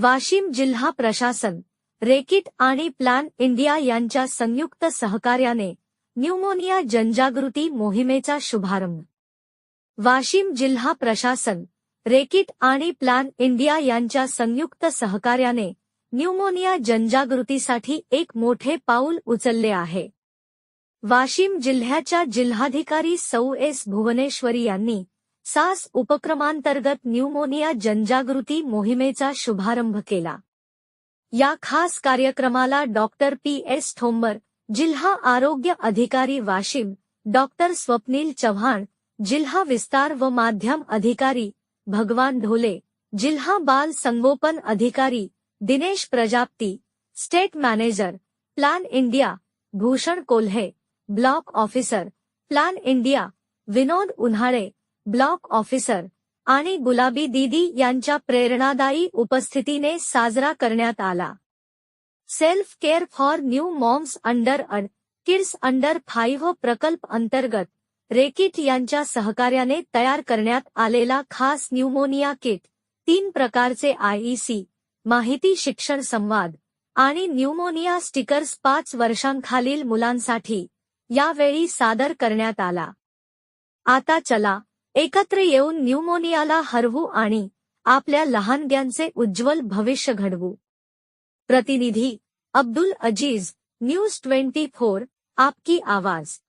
वाशिम जिल्हा प्रशासन रेकिट आणि प्लॅन इंडिया यांच्या संयुक्त सहकार्याने न्यूमोनिया जनजागृती मोहिमेचा शुभारंभ. वाशिम जिल्हा प्रशासन रेकिट आणि प्लॅन इंडिया यांच्या संयुक्त सहकार्याने न्यूमोनिया जनजागृतीसाठी एक मोठे पाऊल उचलले आहे. वाशिम जिल्ह्याच्या जिल्हाधिकारी सौ एस भुवनेश्वरी यांनी सास उपक्रमांतर्गत न्यूमोनिया जनजागृती मोहिमेचा शुभारंभ केला. या खास कार्यक्रमाला डॉक्टर पी. एस. ठोंबर जिल्हा आरोग्य अधिकारी वाशिम डॉक्टर स्वप्नील चव्हाण जिल्हा विस्तार व माध्यम अधिकारी भगवान ढोले जिल्हा बाल संगोपन अधिकारी Dinesh Prajapati state manager plan India Bhushan Kolhe block officer plan India Vinod Unhale block officer आणि गुलाबी दीदी यांच्या प्रेरणादायी उपस्थितीने साजरा करण्यात आला. Self care for new moms under and kids under five प्रकल्प अंतर्गत रेकिट यांच्या सहकार्याने तयार करण्यात आलेला खास न्यूमोनिया किट तीन प्रकारचे आयईसी माहिती शिक्षण संवाद आणि न्यूमोनिया स्टिकर्स पाच वर्षांखालील मुलांसाठी यावेळी सादर करण्यात आला. आता चला एकत्र येऊन न्यूमोनियाला हरवू आणि आपल्या लहानग्यांचे उज्ज्वल भविष्य घडवू. प्रतिनिधी Abdul Aziz news twenty four आपकी आवाज.